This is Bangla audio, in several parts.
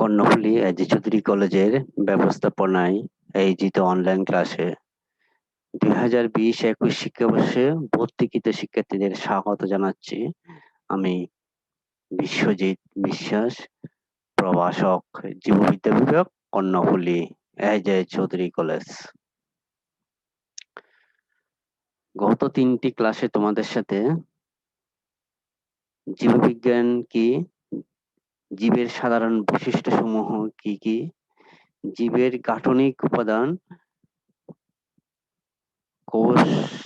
কর্ণফুলী এজি চৌধুরী কলেজের ব্যবস্থাপনায় আয়োজিত অনলাইন ক্লাসে দুই হাজার বিশ একুশ শিক্ষাবর্ষে ভর্তিকৃত শিক্ষার্থীদের স্বাগত জানাচ্ছি আমি বিশ্বজিৎ বিশ্বাস, প্রভাষক, জীববিদ্যা বিভাগ, কর্ণফুলী এজে চৌধুরী কলেজ। গত তিনটি ক্লাসে তোমাদের সাথে জীববিজ্ঞান কি জীবের সাধারণ বৈশিষ্ট্য সমূহ কি কি? জীবের গাঠনিক উপাদান কোষ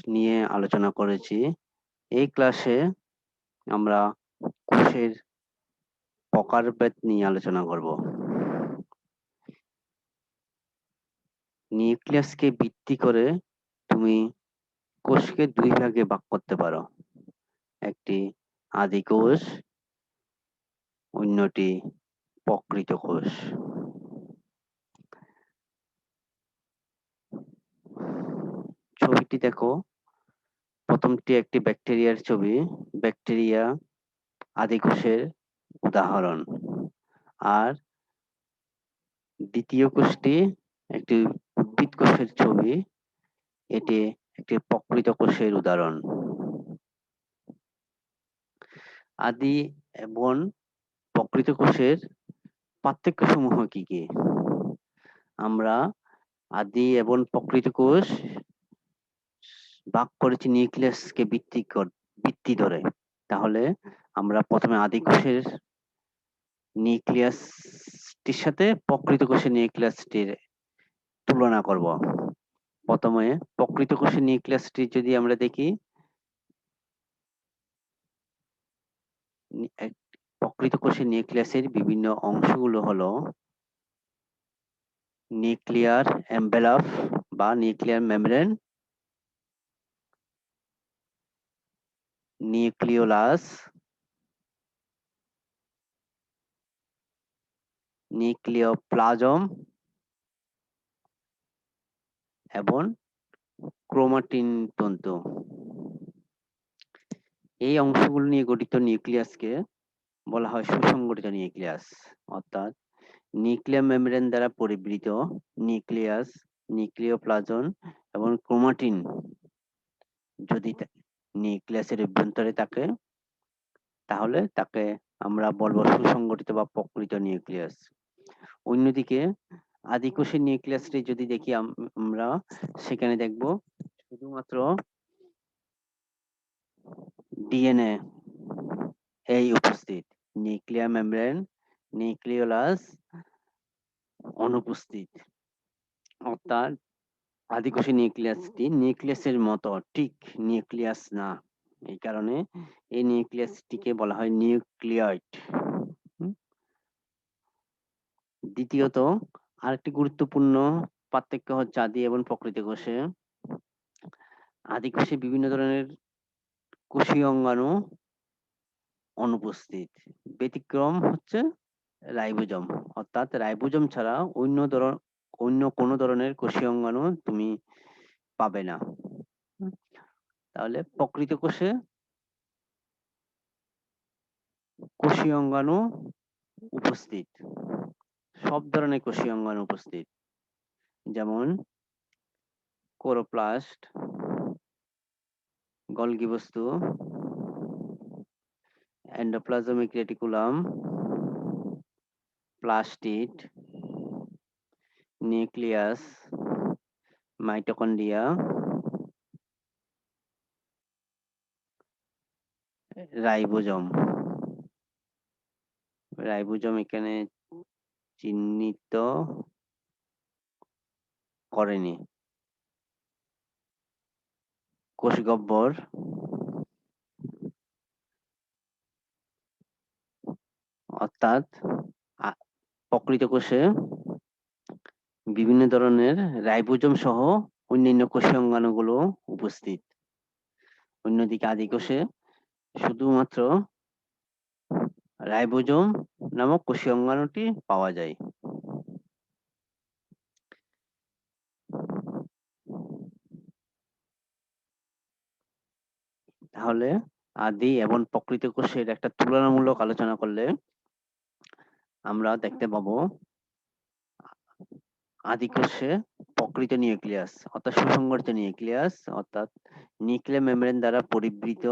নিয়ে আলোচনা করেছি। এই ক্লাসে আমরা কোষের প্রকারভেদ নিয়ে আলোচনা করব। নিউক্লিয়াসকে ভিত্তি করে তুমি কোষকে দুই ভাগে ভাগ করতে পারো। একটি আদি কোষ অন্যটি প্রকৃত কোষ। ছবিটি দেখো। প্রথমটি একটি ব্যাকটেরিয়ার ছবি, ব্যাকটেরিয়া আদি কোষের উদাহরণ। আর দ্বিতীয় কোষটি একটি উদ্ভিদ কোষের ছবি, এটি একটি প্রকৃত কোষের উদাহরণ। আদি এবং প্রকৃত কোষের পার্থক্য সমূহ কি কি? আমরা আদি এবং প্রকৃত কোষ ভাগ করেছি নিউক্লিয়াসকে ভিত্তি ভিত্তি ধরে। তাহলে আমরা প্রথমে আদি কোষের নিউক্লিয়াসটির সাথে প্রকৃত কোষের নিউক্লিয়াসটির তুলনা করব। প্রথমে প্রকৃত কোষের নিউক্লিয়াসটি যদি আমরা দেখি প্রকৃত কোষের নিউক্লিয়াসের বিভিন্ন অংশগুলো হলো নিউক্লিয়ার এমবেলাফ বা নিউক্লিয়ার মেমব্রেন, নিউক্লিওলাস, নিউক্লিওপ্লাজম এবং ক্রোমাটিন তন্তু। এই অংশগুলো নিয়ে গঠিত নিউক্লিয়াসকে বলা হয় সুসংগঠিত নিউক্লিয়াস। অর্থাৎ নিউক্লিয়ার মেমব্রেন দ্বারা পরিবৃত নিউক্লিয়াস, নিউক্লিওপ্লাজম এবং ক্রোমাটিন যদি নিউক্লিয়াসের অভ্যন্তরে থাকে, তাহলে তাকে আমরা বলব সুসংগঠিত বা প্রকৃত নিউক্লিয়াস। অন্যদিকে আদিকোষের নিউক্লিয়াসটি যদি দেখি আমরা, সেখানে দেখব শুধুমাত্র ডিএনএ এই উপস্থিত। নিউক্লিয়ার মেমব্রেন, নিউক্লিওলাস অনুপস্থিত। অর্থাৎ আদিকোষী নিউক্লিয়াসটি নিউক্লিয়াসের মতো, ঠিক নিউক্লিয়াস না। এই কারণে এই নিউক্লিয়াসটিকে বলা হয় নিউক্লিয়য়েড দ্বিতীয়ত, আরেকটি গুরুত্বপূর্ণ পার্থক্য হচ্ছে আদি এবং প্রকৃতি কোষে। আদি কোষে বিভিন্ন ধরনের কোষীয় অঙ্গাণু অনুপস্থিত। ব্যতিক্রম হচ্ছে রাইবোজম। অর্থাৎ রাইবোজম ছাড়া অন্য ধরন অন্য কোনো ধরনের কোষীয় অঙ্গাণু তুমি পাবে না। তাহলে প্রকৃত কোষে কোষীয় অঙ্গাণু উপস্থিত। সব ধরনের কোষীয় অঙ্গাণু উপস্থিত। যেমন কোরোপ্লাস্ট গলগি বস্তু endoplasmic reticulum plastid nucleus mitochondria ribosome ribosome এখানে চিহ্নিত করেনি। কোষগহ্বর অর্থাৎ প্রকৃত কোষে বিভিন্ন ধরনের রাইবোজম সহ অন্যান্য কোষীয় অঙ্গাণুগুলো উপস্থিত। অন্যদিকে আদি কোষে শুধুমাত্র রাইবোজম নামক কোষীয় অঙ্গাণুটি পাওয়া যায়। তাহলে আদি এবং প্রকৃত কোষের একটা তুলনামূলক আলোচনা করলে আমরা দেখতে পাবো আদিকোষে প্রকৃত নিউক্লিয়াস, অর্থাৎ সুসংগঠিত নিউক্লিয়াস, অর্থাৎ নিউক্লিয়ার মেমব্রেন দ্বারা পরিবৃত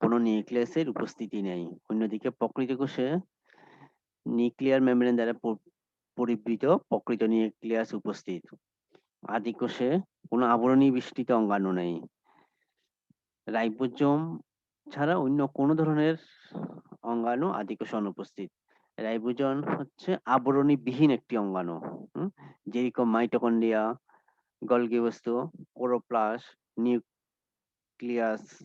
কোনো নিউক্লিয়াসের উপস্থিতি নেই। অন্যদিকে প্রকৃত কোষে নিউক্লিয়ার মেমব্রেন দ্বারা পরিবৃত প্রকৃত নিউক্লিয়াস উপস্থিত। আদি কোষে কোনো আবরণী বিস্তৃত অঙ্গাণু নেই। রাইবোজোম ছাড়া অন্য কোনো ধরনের অঙ্গাণু আদি কোষে অনুপস্থিত। রাইবোজোম হচ্ছে আবরণী বিহীন একটি অঙ্গাণু যেরকম মাইটোকন্ড্রিয়া গলগি বস্তু ওরোপ্লাস নিউক্লিয়াস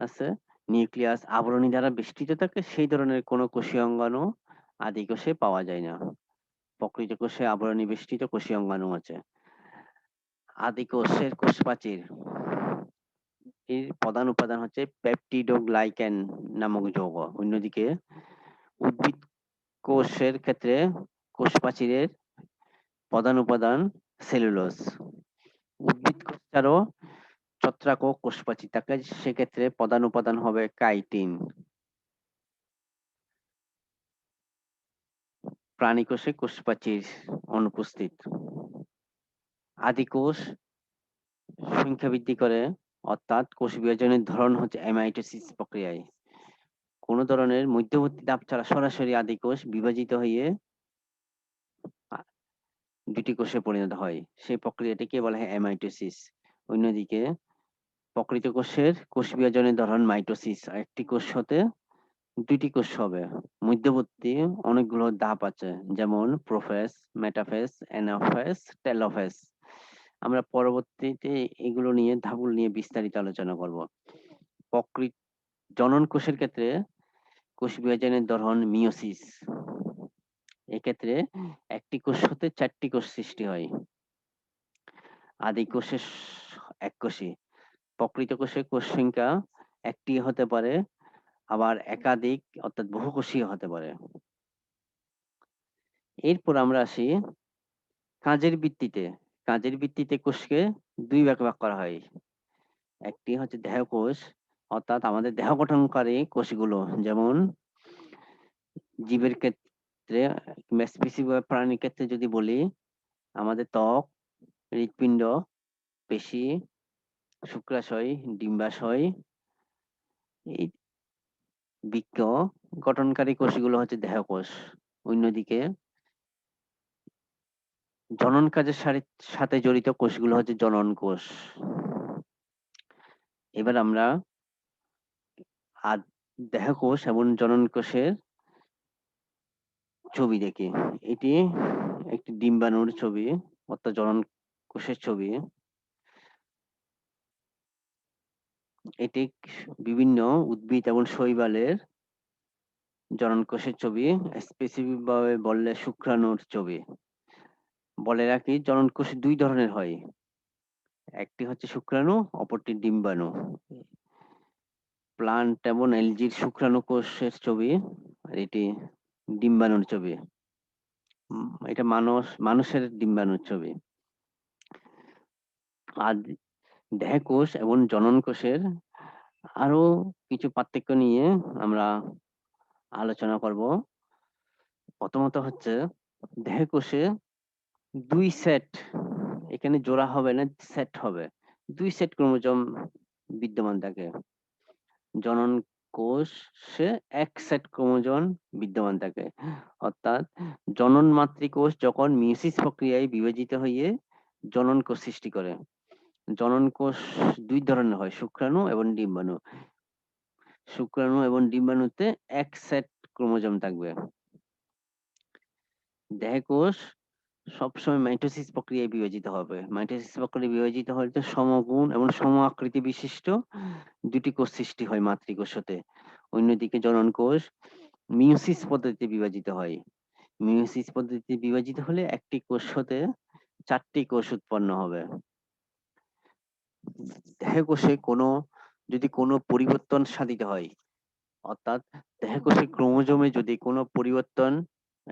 আছে? নিউক্লিয়াস আবরণী দ্বারা বেষ্টিত থাকে, সেই ধরনের কোনো কোষীয় অঙ্গাণু আদি কোষে পাওয়া যায় না। প্রকৃত কোষে আবরণী বেষ্টিত কোষীয় অঙ্গাণু আছে। আদি কোষের কোষ প্রাচীর এর প্রধান উপাদান হচ্ছে পেপটিডোগ্লাইকেন নামক যৌগ। অন্যদিকে উদ্ভিদ কোষের ক্ষেত্রে কোষ প্রাচীরের প্রধান উপাদান সেলুলোজ উদ্ভিদ কোষ ছাড়াও ছত্রাক ও কোষ প্রাচীর থাকে সেক্ষেত্রে প্রধান উপাদান হবে কাইটিন প্রাণী কোষে কোষ প্রাচীর অনুপস্থিত। আদি কোষ সংখ্যা বৃদ্ধি করে অর্থাৎ কোষ বিভাজনের ধরন হচ্ছে অ্যামাইটোসিস প্রক্রিয়ায়। কোন ধরনের মধ্যবর্তী ধাপ ছাড়া সরাসরি আদি কোষ বিভাজিত হয়ে দুটি কোষে পরিণত হয়। সেই প্রক্রিয়াটিকে বলা হয় অ্যামাইটোসিস অন্যদিকে প্রকৃত কোষের কোষ বিভাজনের ধরন মাইটোসিস একটি কোষ হতে দুইটি কোষ হবে। মধ্যবর্তী অনেকগুলো ধাপ আছে, যেমন প্রোফেস মেটাফেস অ্যানাফেস টেলোফেস আমরা পরবর্তীতে এগুলো নিয়ে ধাপগুলো নিয়ে বিস্তারিত আলোচনা করব। প্রকৃত জনন কোষের ক্ষেত্রে কোষ বিভাজনের ধরন মিওসিস এক্ষেত্রে একটি কোষ হতে চারটি কোষ সৃষ্টি হয়। আদি কোষের এক কোষী। প্রকৃত কোষে কোষ সংখ্যা একটি হতে পারে, আবার একাধিক অর্থাৎ বহুকোষীয় হতে পারে। এরপর আমরা আসি কাজের ভিত্তিতে। কাজের ভিত্তিতে কোষকে দুই ভাগ ভাগ করা হয়। একটি হচ্ছে দেহ কোষ, অর্থাৎ আমাদের দেহ গঠনকারী কোষগুলো, যেমন জীবের ক্ষেত্রে প্রাণীর ক্ষেত্রে যদি বলি, আমাদের ত্বক, হৃৎপিণ্ড, পেশি, শুক্রাশয়, ডিম্বাশয়, এই বৃক্ক গঠনকারী কোষগুলো হচ্ছে দেহকোষ অন্যদিকে জনন কাজের সাথে জড়িত কোষগুলো হচ্ছে জনন কোষ। এবার আমরা দেহকোষ এবং জনন কোষের ছবি দেখি। এটি একটি ডিম্বাণুর ছবি, অর্থাৎ জনন কোষের ছবি। এটি বিভিন্ন উদ্ভিদ এবং শৈবালের জনন কোষের ছবি স্পেসিফিক ভাবে বললে শুক্রাণুর ছবি। বলে রাখি জননকোষ দুই ধরনের হয়। একটি হচ্ছে শুক্রাণু অপরটি ডিম্বাণু। প্লান্ট এবং এলজির শুক্রাণু কোষের ছবি আর এটি ডিম্বাণুর ছবি। এটা মানুষ মানুষের ডিম্বাণুর ছবি। আর দেহকোষ এবং জনন কোষের আরও কিছু পার্থক্য নিয়ে আমরা আলোচনা করব। প্রথমত হচ্ছে দেহকোষে দুই সেট এখানে জোড়া হবে না সেট হবে। দুই সেট ক্রোমোজোম বিদ্যমান থাকে। জনন কোষে এক সেট ক্রোমোজোম বিদ্যমান থাকে। অর্থাৎ জনন মাতৃকোষ যখন মিউসিস প্রক্রিয়ায় বিভাজিত হয়ে জনন কোষ সৃষ্টি করে, জনন কোষ দুই ধরনের হয়, শুক্রাণু এবং ডিম্বাণু। শুক্রাণু এবং ডিম্বাণুতে এক সেট ক্রোমোজোম থাকবে। দেহ কোষ সবসময় মাইটোসিস প্রক্রিয়ায় বিভাজিত হবে। মাইটোসিস প্রক্রিয়ায় বিভাজিত হলে তো সমগুণ এবং সম আকৃতি বিশিষ্ট দুটি কোষ সৃষ্টি হয় মাতৃকোষ হতে অন্যদিকে জনন কোষ মিউসিস পদ্ধতিতে বিভাজিত হয়। মিউসিস পদ্ধতিতে বিভাজিত হলে একটি কোষ হতে চারটি কোষ উৎপন্ন হবে। দেহকোষে কোনো, যদি কোনো পরিবর্তন সাধিত হয়, অর্থাৎ দেহকোষে ক্রোমোজোমে যদি কোনো পরিবর্তন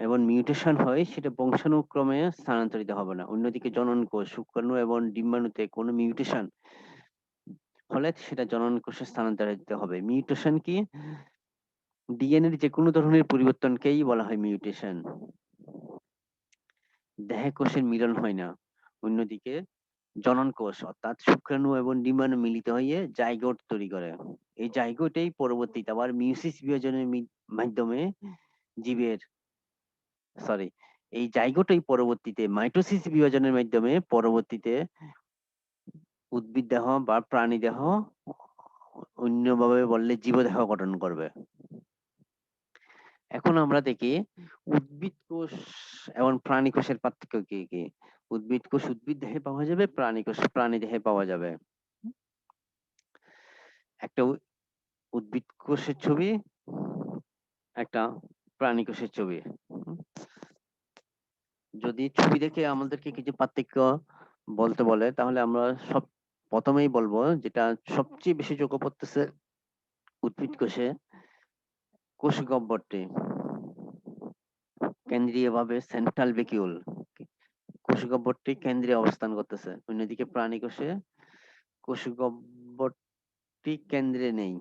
এবং মিউটেশন হয়, সেটা বংশানুক্রমে স্থানান্তরিত হবে না। অন্যদিকে জনন কোষ শুক্রাণু এবং ডিম্বাণুতে কোনো মিউটেশন হলে সেটা জনন কোষে স্থানান্তরিত হবে। মিউটেশন কি? ডিএনএর যে কোনো ধরনের পরিবর্তনকেই বলা হয় মিউটেশন দেহে কোষের মিলন হয় না। অন্যদিকে জনন কোষ অর্থাৎ শুক্রাণু এবং ডিম্বাণু মিলিত হয়ে জাইগোট তৈরি করে। এই জাইগোটেই পরবর্তীতে আবার মিউসিস বিভাজনের মাধ্যমে জীবের সরি এই জাইগোটেই পরবর্তীতে মাইটোসিস বিভাজনের মাধ্যমে পরবর্তীতে উদ্ভিদ দেহ বা প্রাণী দেহ অন্যভাবে বললে জীবদেহ গঠন করবে। এখন আমরা দেখি উদ্ভিদ কোষ এবং প্রাণী কোষের পার্থক্য কি কি? উদ্ভিদ কোষ উদ্ভিদ দেহে পাওয়া যাবে, প্রাণী কোষ প্রাণী দেহে পাওয়া যাবে। একটা উদ্ভিদ কোষের ছবি, একটা প্রাণী কোষের ছবি যদি ছবি দেখে আমাদেরকে কিছু পার্থক্য বলতে বলে, তাহলে আমরা সব প্রথমেই বলব যেটা সবচেয়ে বেশি চোখে পড়তেছে উদ্ভিদ কোষে, কোষ গহ্বরটি কেন্দ্রীয়ভাবে সেন্ট্রাল ভেকিউল। কোষ গহ্বরটি কেন্দ্রে অবস্থান করতেছে। অন্যদিকে প্রাণী কোষে কোষ গহ্বরটি কেন্দ্রে নেই।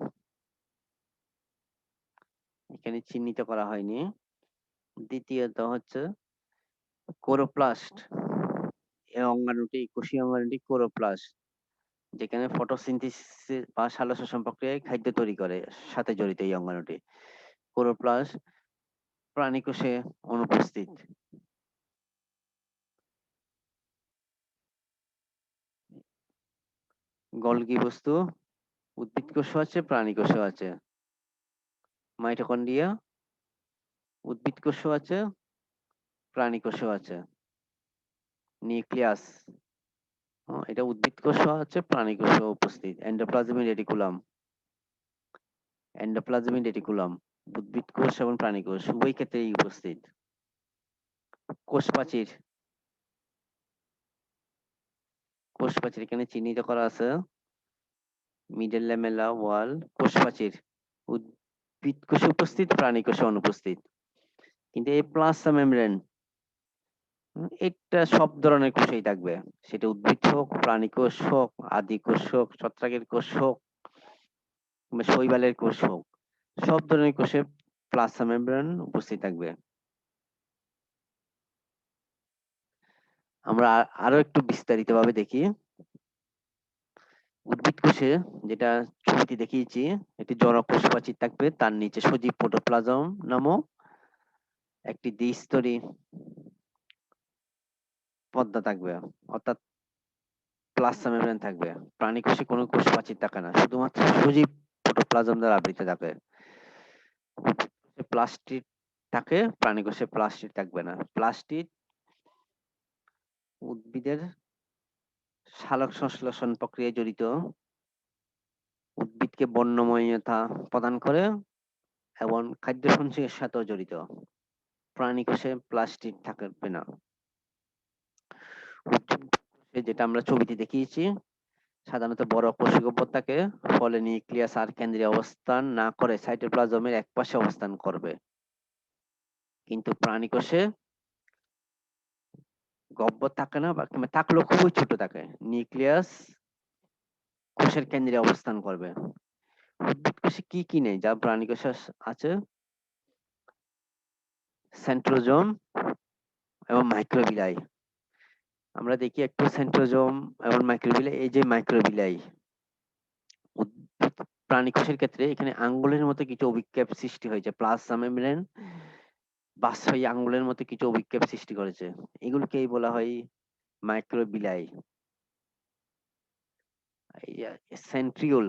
এখানে চিহ্নিত করা হয়নি। দ্বিতীয়ত হচ্ছে কোরোপ্লাস্ট এই অঙ্গাণুটি, কোষীয় অঙ্গাণুটি কোরোপ্লাস্ট যেখানে ফটোসিনথেসিস বা সালোকসংশ্লেষণ প্রক্রিয়ায় খাদ্য তৈরি করে, সাথে জড়িত এই অঙ্গাণুটি। কোরোপ্লাস্ট প্রাণী কোষে অনুপস্থিত। গলগি বস্তু উদ্ভিদ কোষও আছে প্রাণী কোষও আছে। মাইটোকন্ড্রিয়া উদ্ভিদ কোষও আছে, প্রাণী কোষও আছে, নিউক্লিয়াস এটা উদ্ভিদ কোষও আছে, প্রাণী কোষও উপস্থিত এন্ডোপ্লাজমিক রেটিকুলাম এন্ডোপ্লাজমিক রেটিকুলাম উদ্ভিদ কোষ এবং প্রাণী কোষ, উভয় ক্ষেত্রেই উপস্থিত। কোষ প্রাচীর কোষ প্রাচীর এখানে চিহ্নিত করা আছে মিডল ল্যামেলা ওয়াল কোষ প্রাচীর উদ্ভিদ কোষে উপস্থিত, প্রাণী কোষে অনুপস্থিত। কিন্তু এই প্লাস্মা মেমব্রেন এটা সব ধরনের কোষেই থাকবে। সেটা উদ্ভিদ হোক, প্রাণী কোষ হোক, আদি কোষ হোক, ছত্রাকের কোষ হোক শৈবালের কোষ হোক, সব ধরনের কোষে প্লাস্মা মেমব্রেন উপস্থিত থাকবে। আমরা আরও একটু বিস্তারিত ভাবে দেখি। উদ্ভিদ কোষে যেটা ছবিতে দেখিয়েছি, একটি জড় কোষ প্রাচীর থাকবে, তার নিচে সজীব প্রোটোপ্লাজম নামক একটি দ্বিস্তরী পর্দা থাকবে, অর্থাৎ প্লাস্মা মেমব্রেন থাকবে। প্রাণী কোষে কোনো কোষ প্রাচীর থাকে না, শুধুমাত্র সজীব প্রোটোপ্লাজম দ্বারা আবৃত থাকে। প্লাস্টিক থাকে, প্রাণী কোষে প্লাস্টিক থাকবে না। প্লাস্টিক উদ্ভিদের সালোক সংশ্লেষণ প্রক্রিয়ায় জড়িত উদ্ভিদকে বর্ণময়তা প্রদান করে এবং খাদ্য সঞ্চয়ের সাথেও জড়িত। প্রাণী কোষে প্লাস্টিক থাকবে না। যেটা আমরা ছবিতে দেখিয়েছি, সাধারণত বড় কোষগহ্বর থাকে ফলে নিউক্লিয়াস আর কেন্দ্রে অবস্থান না করে সাইটোপ্লাজমের একপাশে অবস্থান করবে। কিন্তু প্রাণী কোষে গহ্বর থাকে না, বা কিংবা থাকলেও খুবই ছোট থাকে। নিউক্লিয়াস কোষের কেন্দ্রে অবস্থান করবে। উদ্ভিদ কোষে কি কি নেই? যা প্রাণী কোষে আছে। সেন্ট্রোজোম এবং মাইক্রোবিলাই। আমরা দেখি একটু সেন্ট্রোজোম এবং মাইক্রোবিলাই। এই যে মাইক্রোবিলাই প্রাণী কোষের ক্ষেত্রে এখানে আঙ্গুলের মতো কিছু অভিক্ষেপ সৃষ্টি হয়েছে। প্লাজমা মেমব্রেন বাস্তবে আঙ্গুলের মতো কিছু অভিক্ষেপ সৃষ্টি করেছে। এগুলোকেই বলা হয় মাইক্রোবিলাই সেন্ট্রিওল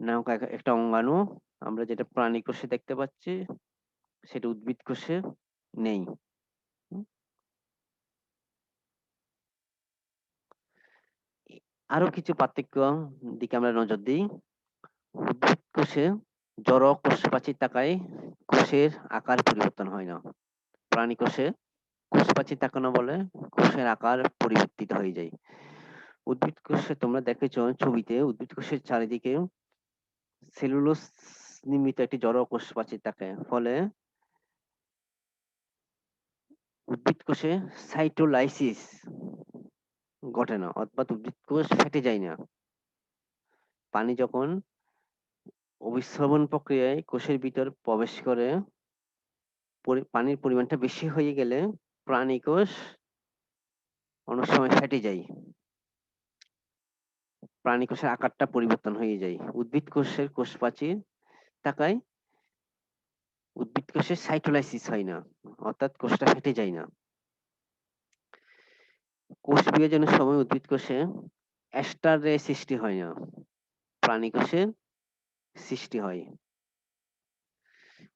নামক একটা অঙ্গাণু, আমরা যেটা প্রাণী কোষে দেখতে পাচ্ছি, সেটা উদ্ভিদ কোষে নেই। আরও কিছু পার্থক্য দিকে আমরা নজর দিই। উদ্ভিদ কোষে জড় কোষ প্রাচীর থাকায় কোষের আকার পরিবর্তন হয় না। প্রাণী কোষে প্রাচীর থাকানো বলে কোষের আকার পরিবর্তিত হয়ে যায়। উদ্ভিদ কোষে তোমরা দেখেছ ছবিতে, উদ্ভিদ কোষের চারিদিকে সেলুলোস নির্মিত একটি জড় কোষ প্রাচীর থাকে ফলে উদ্ভিদ কোষে সাইটোলাইসিস ঘটে না, অর্থাৎ উদ্ভিদ কোষ ফেটে যায় না। পানি যখন অভিস্রবণ প্রক্রিয়ায় কোষের ভিতর প্রবেশ করে পানির পরিমাণটা বেশি হয়ে গেলে প্রাণী কোষ অনেক সময় ফেটে যায়। প্রাণী কোষের আকারটা পরিবর্তন হয়ে যায়। উদ্ভিদ কোষের কোষ প্রাচীর থাকায় উদ্ভিদ কোষের সাইটোলাইসিস হয় না। অর্থাৎ কোষটা ফেটে যায় না। কোষ বিভাজনের সময় উদ্ভিদ কোষে এস্টার রে সৃষ্টি হয় না। প্রাণী কোষে সৃষ্টি হয়।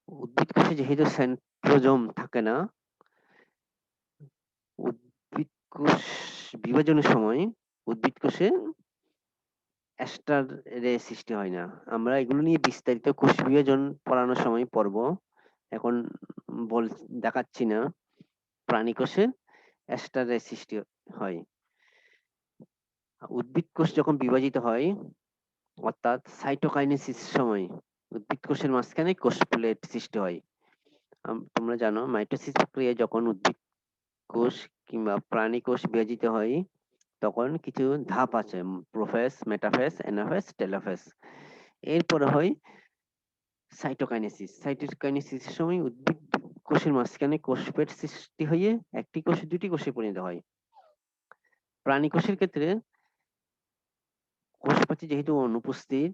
উদ্ভিদ কোষে যেহেতু সেন্ট্রোজোম থাকে না, উদ্ভিদ কোষ বিভাজনের সময় উদ্ভিদ কোষে এস্টার রে সৃষ্টি হয় না। আমরা এগুলো নিয়ে বিস্তারিত কোষ বিভাজন পড়ানোর সময় পড়ব। এখন বল, দেখাচ্ছি না। প্রাণী কোষে এস্টার রে সৃষ্টি হয়। উদ্ভিদ কোষ যখন বিভাজিত হয় অর্থাৎ সাইটোকাইনেসিস সময় উদ্ভিদ কোষের মাঝখানে কোষ প্লেট সৃষ্টি হয়। তোমরা জানো মাইটোসিস প্রক্রিয়ায় যখন উদ্ভিদ কোষ কিংবা প্রাণী কোষ বিভাজিত হয় তখন কিছু ধাপ আছে প্রোফেস, মেটাফেস, অ্যানাফেস, টেলোফেস। এরপরে হয় সাইটোকাইনেসিস। সাইটোকাইনেসিসের সময় উদ্ভিদ কোষের মাঝখানে কোষপ্লেট সৃষ্টি হয়ে একটি কোষ দুটি কোষে পরিণত হয়। প্রাণী কোষের ক্ষেত্রে কোষপ্রাচীর যেহেতু অনুপস্থিত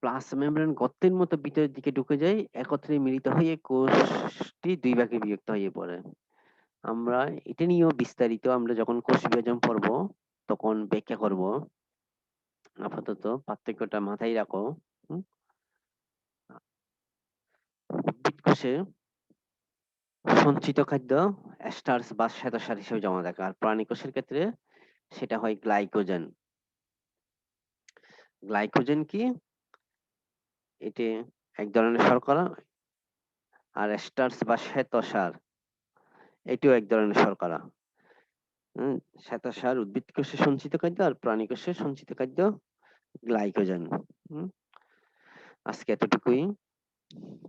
প্লাস মেমব্রেন গর্তের মতো ভিতরের দিকে ঢুকে যায়, একত্রে মিলিত হয়ে কোষটি দুই ভাগে বিভক্ত হয়ে পড়ে। আমরা এটা নিয়েও বিস্তারিত আমরা যখন কোষ বিভাজন পড়ব, তখন ব্যাখ্যা করব। আপাতত পার্থক্যটা মাথায় রাখো উদ্ভিদ কোষে সঞ্চিত খাদ্য স্টার্স বা শ্বেতসার হিসেবে জমা থাকে, আর প্রাণী কোষের ক্ষেত্রে সেটা হয় গ্লাইকোজেন। গ্লাইকোজেন কি? এটি এক ধরনের শর্করা আর স্টার্স বা শ্বেতসার। এটিও এক ধরনের শর্করা। শ্বেতসার উদ্ভিদ কোষে সঞ্চিত খাদ্য আর প্রাণী কোষে সঞ্চিত খাদ্য গ্লাইকোজেন। আজকে এতটুকুই।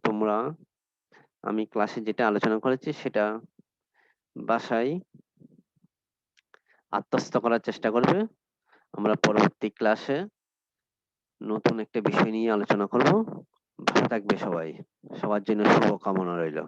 তোমরা, আমি ক্লাসে যেটা আলোচনা করেছি সেটা বাসায় আত্মস্থ করার চেষ্টা করবে। আমরা পরবর্তী ক্লাসে নতুন একটা বিষয় নিয়ে আলোচনা করব। ভালো থাকবে সবাই। সবার জন্য শুভকামনা রইল।